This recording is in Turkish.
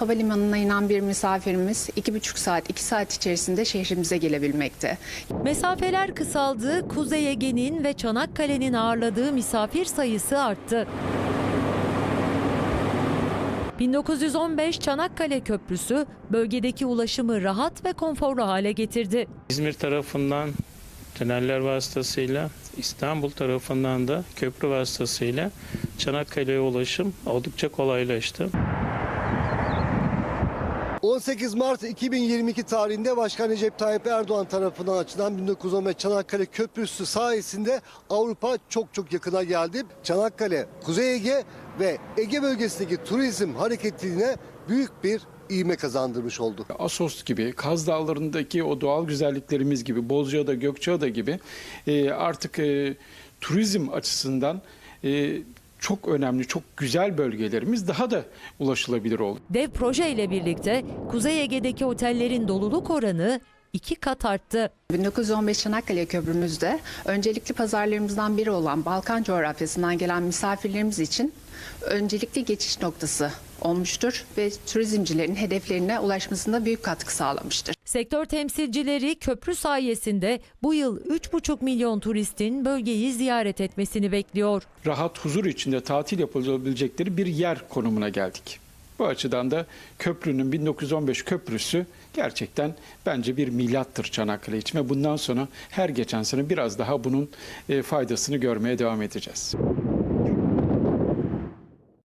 Havalimanına inen bir misafirimiz 2,5 saat, 2 saat içerisinde şehrimize gelebilmekte. Mesafeler kısaldı, Kuzey Ege'nin ve Çanakkale'nin ağırladığı misafir sayısı arttı. 1915 Çanakkale Köprüsü bölgedeki ulaşımı rahat ve konforlu hale getirdi. İzmir tarafından tüneller vasıtasıyla İstanbul tarafından da köprü vasıtasıyla Çanakkale'ye ulaşım oldukça kolaylaştı. 18 Mart 2022 tarihinde Başkan Recep Tayyip Erdoğan tarafından açılan 1915 Çanakkale Köprüsü sayesinde Avrupa çok çok yakına geldi. Çanakkale, Kuzey Ege ve Ege bölgesindeki turizm hareketliğine büyük bir ivme kazandırmış oldu. Asos gibi, Kaz Dağları'ndaki o doğal güzelliklerimiz gibi, Bozcaada, Gökçeada gibi e, artık e, turizm açısından e, çok önemli, çok güzel bölgelerimiz daha da ulaşılabilir oldu. Dev proje ile birlikte Kuzey Ege'deki otellerin doluluk oranı iki kat arttı. 1915 Çanakkale Köprümüzde öncelikli pazarlarımızdan biri olan Balkan coğrafyasından gelen misafirlerimiz için öncelikli geçiş noktası olmuştur ve turizmcilerin hedeflerine ulaşmasında büyük katkı sağlamıştır. Sektör temsilcileri köprü sayesinde bu yıl 3,5 milyon turistin bölgeyi ziyaret etmesini bekliyor. Rahat, huzur içinde tatil yapılabilecekleri bir yer konumuna geldik. Bu açıdan da köprünün 1915 köprüsü gerçekten bence bir milattır Çanakkale için ve bundan sonra her geçen sene biraz daha bunun e, faydasını görmeye devam edeceğiz.